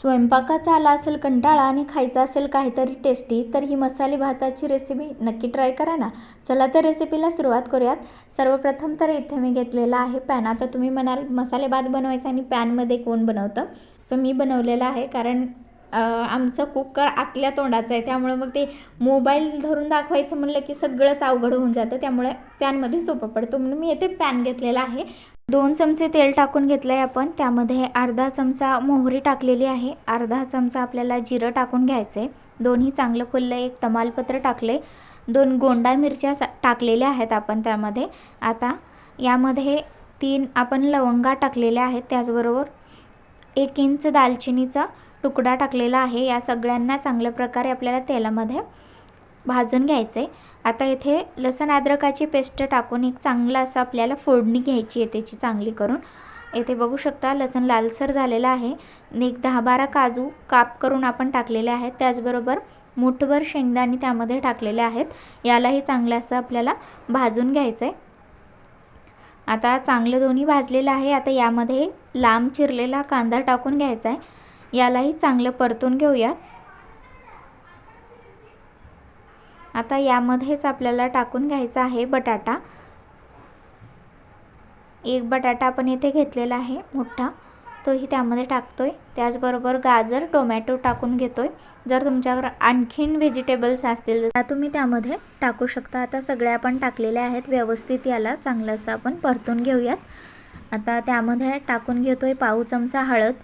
स्वयंपाकाचा आला असेल कंटाळा आणि खायचा असेल काहीतरी टेस्टी तर ही मसाले भाताची रेसिपी नक्की ट्राय करा ना. चला तर रेसिपीला सुरुवात करूयात. सर्वप्रथम तर इथे मी घेतलेला आहे पॅन आता तुम्ही म्हणाल मसाले भात बनवायचा आणि पॅनमध्ये कोण बनवतं? सो मी बनवलेला आहे कारण आमचं कुकर आतल्या तोंडाचं आहे. त्यामुळं मग ते मोबाईल धरून दाखवायचं म्हणलं की सगळंच अवघड होऊन जातं. त्यामुळे पॅनमध्ये सोपं पडतो. म्हणून मी येथे पॅन घेतलेला आहे. दोन चमचे तेल टाकून घेतलं आहे आपण. त्यामध्ये अर्धा चमचा मोहरी टाकलेली आहे. अर्धा चमचा आपल्याला जिरं टाकून घ्यायचं आहे दोन्ही चांगलं फुललं. एक तमालपत्र टाकले दोन गोंडा मिरच्या टाकलेल्या आहेत आपण त्यामध्ये. आता यामध्ये तीन आपण लवंगा टाकलेल्या आहेत त्याचबरोबर एक इंच दालचिनीचा तुकडा टाकलेला आहे. या सगळ्यांना चांगल्या प्रकारे आपल्याला तेलामध्ये भाजून घ्यायचं आहे आता इथे लसण अद्रकाची पेस्ट टाकून एक चांगलं असं आपल्याला फोडणी घ्यायची आहे त्याची चांगली करून. येथे बघू शकता लसण लालसर झालेला आहे. एक दहा बारा काजू काप करून आपण टाकलेले आहेत. त्याचबरोबर मुठभर शेंगदाणे त्यामध्ये टाकलेले आहेत. यालाही चांगलं असं आपल्याला भाजून घ्यायचं आहे आता चांगलं दोन्ही भाजलेलं आहे. आता यामध्ये लांब चिरलेला कांदा टाकून घ्यायचा आहे यालाही चांगलं परतून घेऊया. आता यामध्येच आपल्याला टाकून घ्यायचा आहे बटाटा. एक बटाटा आपण इथे घेतलेला आहे मोठा. तोही त्यामध्ये टाकतो आहे त्याचबरोबर गाजर टोमॅटो टाकून घेतो आहे जर तुमच्याकडे आणखीन व्हेजिटेबल्स असतील तर तुम्ही त्यामध्ये टाकू शकता. आता सगळ्या आपण टाकलेल्या आहेत व्यवस्थित याला. चांगलं असं आपण परतून घेऊयात. आता त्यामध्ये टाकून घेतोय पाऊ चमचा हळद.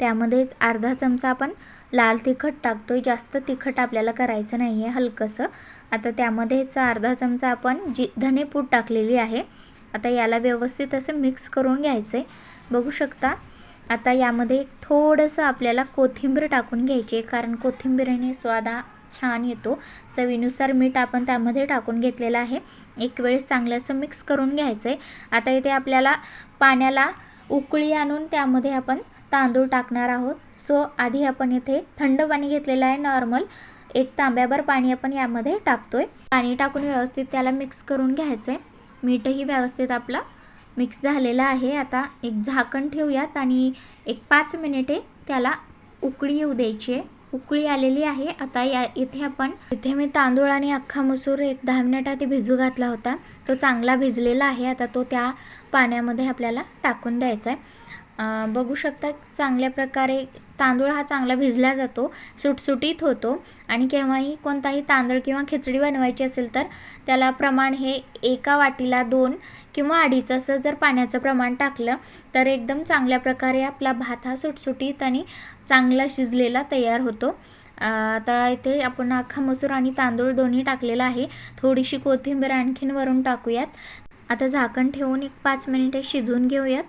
त्यामध्येच अर्धा चमचा आपण लाल तिखट टाकतो आहे जास्त तिखट आपल्याला करायचं नाही आहे हलकंसं. आता त्यामध्येच अर्धा चमचा आपण जी धनेपूड टाकलेली आहे. आता याला व्यवस्थित असं मिक्स करून घ्यायचं आहे बघू शकता आता यामध्ये थोडंसं आपल्याला कोथिंबीर टाकून घ्यायची आहे कारण कोथिंबीरीने स्वादा छान येतो. चवीनुसार मीठ आपण त्यामध्ये टाकून घेतलेलं आहे. एक वेळेस चांगलं असं मिक्स करून घ्यायचं आहे आता इथे आपल्याला पाण्याला उकळी आणून त्यामध्ये आपण तांदूळ टाकणार आहोत. सो आधी आपण इथे थंड पाणी घेतलेलं आहे नॉर्मल एक तांब्याभर पाणी आपण यामध्ये टाकतोय. पाणी टाकून व्यवस्थित त्याला मिक्स करून घ्यायचं आहे मीठही व्यवस्थित आपला मिक्स झालेला आहे. आता एक झाकण ठेवूयात आणि एक पाच मिनिटे त्याला उकळी येऊ द्यायची आहे. उकळी आलेली आहे. आता या इथे आपण इथे मी तांदूळ आणि अख्खा मसूर एक दहा मिनिटात भिजू घातला होता. तो चांगला भिजलेला आहे. आता तो त्या पाण्यामध्ये आपल्याला टाकून द्यायचा आहे बघू शकता चांगल्या प्रकारे तांदूळ हा चांगला भिजला जातो सुटसुटीत होतो आणि केव्हाही कोणताही तांदूळ किंवा खिचडी बनवायची असेल तर त्याला प्रमाण हे एका वाटीला दोन किंवा अडीच असं जर पाण्याचं प्रमाण टाकलं तर एकदम चांगल्या प्रकारे आपला भात हा सुटसुटीत आणि चांगला शिजलेला तयार होतो. आता इथे आपण अख्खा मसूर आणि तांदूळ दोन्ही टाकलेला आहे. थोडीशी कोथिंबीर आणखीन वरून टाकूयात. आता झाकण ठेवून एक पाच मिनिटे शिजवून घेऊयात.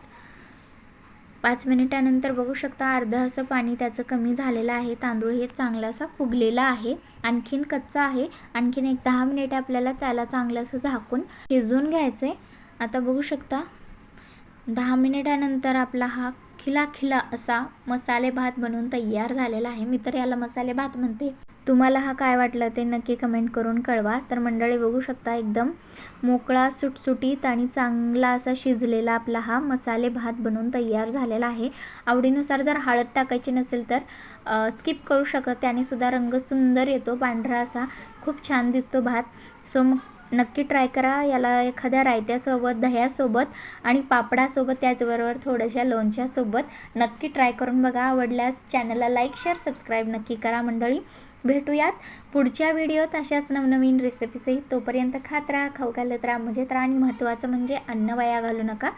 पाच मिनिटानंतर बघू शकता अर्ध असं पाणी त्याचं कमी झालेलं आहे. तांदूळ हे चांगला असा फुगलेला आहे. आणखीन कच्चा आहे. आणखीन एक दहा मिनिटे आपल्याला त्याला चांगलं असं झाकून शिजवून घ्यायचं आहे आता बघू शकता दहा मिनिटानंतर आपला हा खिला खिला असा मसाले भात बनवून तयार झालेला आहे. मी तर याला मसाले भात म्हणते. तुम्हाला हा काय वाटलं ते नक्की कमेंट करून कळवा. तर मंडळी बघू शकता एकदम मोकळा सुटसुटीत आणि चांगला असा शिजलेला आपला हा मसाले भात बनवून तयार झालेला आहे. आवडीनुसार जर हळद टाकायची नसेल तर स्किप करू शकत. त्याने सुद्धा रंग सुंदर येतो. पांढरा असा खूप छान दिसतो भात. सो मग नक्की ट्राय करा. याला एखाद्या रायत्यासोबत दह्यासोबत आणि पापडासोबत त्याचबरोबर थोड्याशा लोणच्यासोबत नक्की ट्राय करून बघा. आवडल्यास चॅनलला लाईक शेअर सबस्क्राईब नक्की करा मंडळी. भेटूयात पुढच्या व्हिडिओत अशाच नवनवीन रेसिपीसही तोपर्यंत खात राहा खाऊ घालत राहा. मजेत राहा आणि महत्त्वाचं म्हणजे अन्न वाया घालू नका.